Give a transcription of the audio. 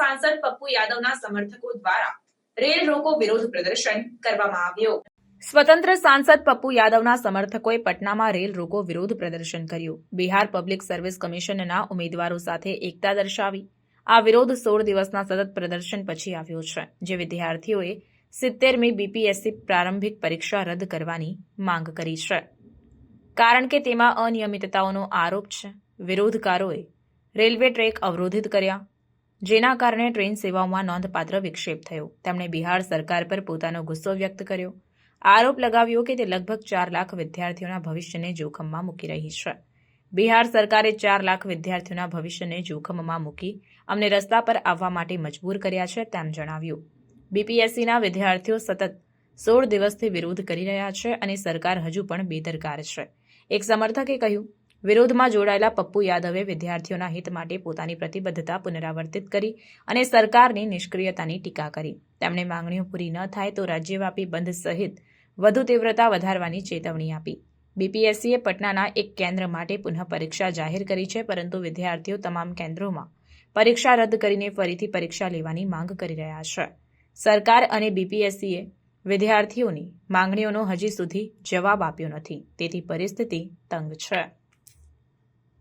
સાંસદ પપ્પુ યાદવના સમર્થકો દ્વારા રેલ રોકો વિરોધ પ્રદર્શન કરવામાં આવ્યું. સ્વતંત્ર સાંસદ પપ્પુ યાદવના સમર્થકોએ પટનામાં રેલ રોકો વિરોધ પ્રદર્શન કર્યું. બિહાર પબ્લિક સર્વિસ કમિશનના ઉમેદવારો સાથે એકતા દર્શાવી. આ વિરોધ સોળ દિવસના સતત પ્રદર્શન પછી આવ્યો છે, જે વિદ્યાર્થીઓએ સિત્તેરમી બીપીએસસી પ્રારંભિક પરીક્ષા રદ કરવાની માંગ કરી છે. કારણ કે તેમાં અનિયમિતતાઓનો આરોપ છે. વિરોધકારોએ રેલવે ટ્રેક અવરોધિત કર્યા. જેના કારણે ટ્રેન સેવાઓમાં નોંધપાત્ર વિક્ષેપ થયો. તેમણે બિહાર સરકાર પર પોતાનો ગુસ્સો વ્યક્ત કર્યો. આરોપ લગાવ્યો કે તે લગભગ ચાર લાખ વિદ્યાર્થીઓના ભવિષ્યને જોખમમાં મૂકી રહી છે. બિહાર સરકારે ચાર લાખ વિદ્યાર્થીઓના ભવિષ્યને જોખમમાં મૂકી અમને રસ્તા પર આવવા માટે મજબૂર કર્યા છે તેમ જણાવ્યું. બીપીએસસીના વિદ્યાર્થીઓ સતત સોળ દિવસથી વિરોધ કરી રહ્યા છે અને સરકાર હજુ પણ બેદરકાર છે. એક સમર્થકે કહ્યું વિરોધમાં જોડાયેલા પપ્પુ યાદવે વિદ્યાર્થીઓના હિત માટે પોતાની પ્રતિબદ્ધતા પુનરાવર્તિત કરી અને સરકારની નિષ્ક્રિયતાની ટીકા કરી. તેમણે માંગણીઓ પૂરી ન થાય તો રાજ્યવ્યાપી બંધ સહિત વધુ તીવ્રતા વધારવાની ચેતવણી આપી. બીપીએસસીએ પટનાના એક કેન્દ્ર માટે પુનઃ પરીક્ષા જાહેર કરી છે, પરંતુ વિદ્યાર્થીઓ તમામ કેન્દ્રોમાં પરીક્ષા રદ કરીને ફરીથી પરીક્ષા લેવાની માંગ કરી રહ્યા છે. સરકાર અને બીપીએસસીએ વિદ્યાર્થીઓની માંગણીઓનો હજી સુધી જવાબ આપ્યો નથી. તેથી પરિસ્થિતિ તંગ છે.